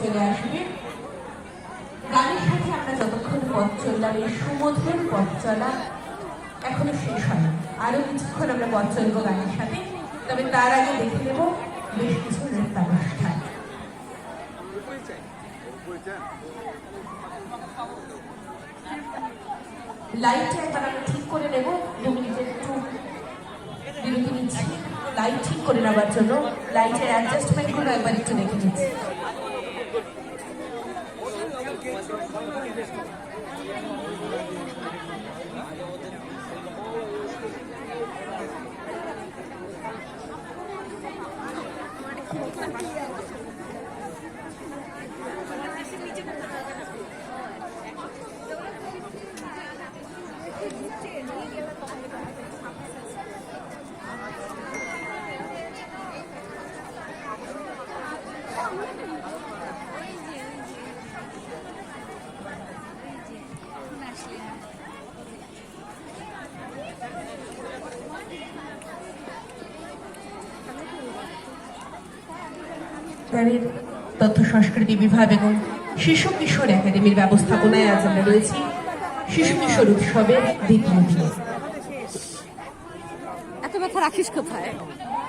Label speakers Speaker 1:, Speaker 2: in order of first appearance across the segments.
Speaker 1: চলে আসবে গানের সাথে আমরা যতক্ষণ পথ চললাম এখনও শেষ কিছুক্ষণ আমরা পথ গানের সাথে তবে তার আগে দেখে নেব, বেশ কিছু নৃত্যানুষ্ঠান লাইটটা একবার আমরা ঠিক করে নেব দু মিনিটের একটু বিরতি নিচ্ছি। লাইট ঠিক করে নেওয়ার জন্য লাইটের অ্যাডজাস্টমেন্টগুলো একবার একটু দেখে তথ্য সংস্কৃতি বিভাগ এবং শিশু কিশোর একাডেমির ব্যবস্থাপনায় আজ আমরা রয়েছি। শিশু কিশোর উৎসবের দ্বিতীয় দিনে।
Speaker 2: এত ব্যথা রাখিস কোথায়?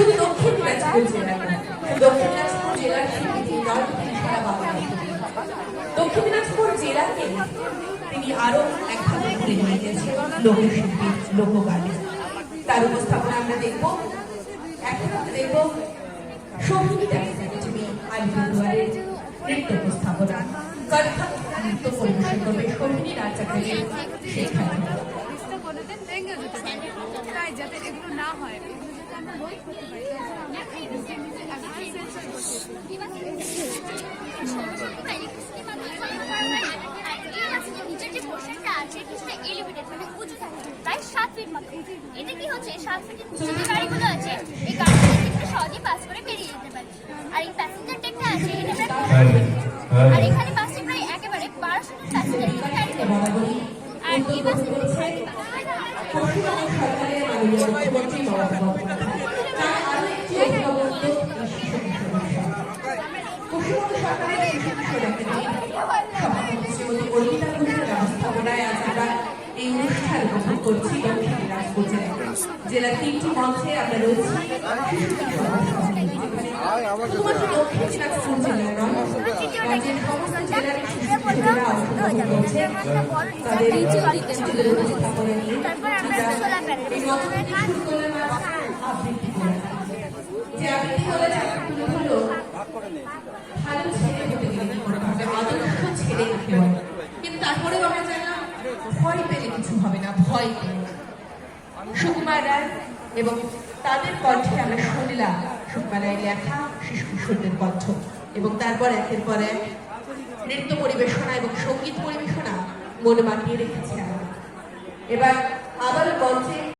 Speaker 1: শুধু দক্ষিণ দিনাজপুর নয়, শুধু দক্ষিণ দিনাজপুর জেলার তিনি সারা বাংলায় দক্ষিণ দিনাজপুর জেলাকে তিনি আরও একভাবে ঘুরে নিয়ে গেছেন লোকশিল্পী লোকগানে তার উপস্থাপনা আমরা দেখব এখন আমরা দেখব সংগীত একাডেমি আলিপুরদুয়ারের নৃত্য উপস্থাপনা কত্থক নৃত্য পরিবেশন করবে সংগীত নাচ
Speaker 2: যেতে পারে তাই যাতে এগুলো না হয়
Speaker 3: প্রায় কি হচ্ছে সাত ফিটের যে গাড়িগুলো আছে এই গাড়িগুলো কিন্তু পাস করে বেরিয়ে আর এই প্যাসেঞ্জার ট্রেনটা আছে আর এখানে বাসে প্রায় একেবারে বারোশো প্যাসেঞ্জার। আর এই বাসে
Speaker 1: পশ্চিমবঙ্গ সরকারের মাননীয় মুখ্যমন্ত্রী মমতা বন্দ্যোপাধ্যায় তার আরও একটি অভিনবত্ব এই শিশু কিশোর উৎসব। পশ্চিমবঙ্গ সরকারের শিশু কিশোর একাডেমির সভাপতি শ্রীমতী অর্পিতা ঘোষের ব্যবস্থাপনায় আজ আমরা এই অনুষ্ঠান উপভোগ করছি দক্ষিণ জেলায় জেলার তিনটি মঞ্চে আমরা রয়েছি। শুধুমাত্র দক্ষিণ দিনাজপুর ভালো ছেলে হতে গেলে কি করতে হবে আদর্শ ছেলে হতে হবে কিন্তু তারপরেও আমরা জানলাম ভয় পেলে কিছু হবে না, ভয় সুকুমার রায় এবং তাদের কণ্ঠে আমরা শুনলাম সুকুমার রায় লেখা শিশু কিশোরদের কণ্ঠ এবং তারপর একের পরে নৃত্য পরিবেশনা এবং সংগীত পরিবেশনা মনে মাতিয়ে রেখেছে। এবার আবার মঞ্চে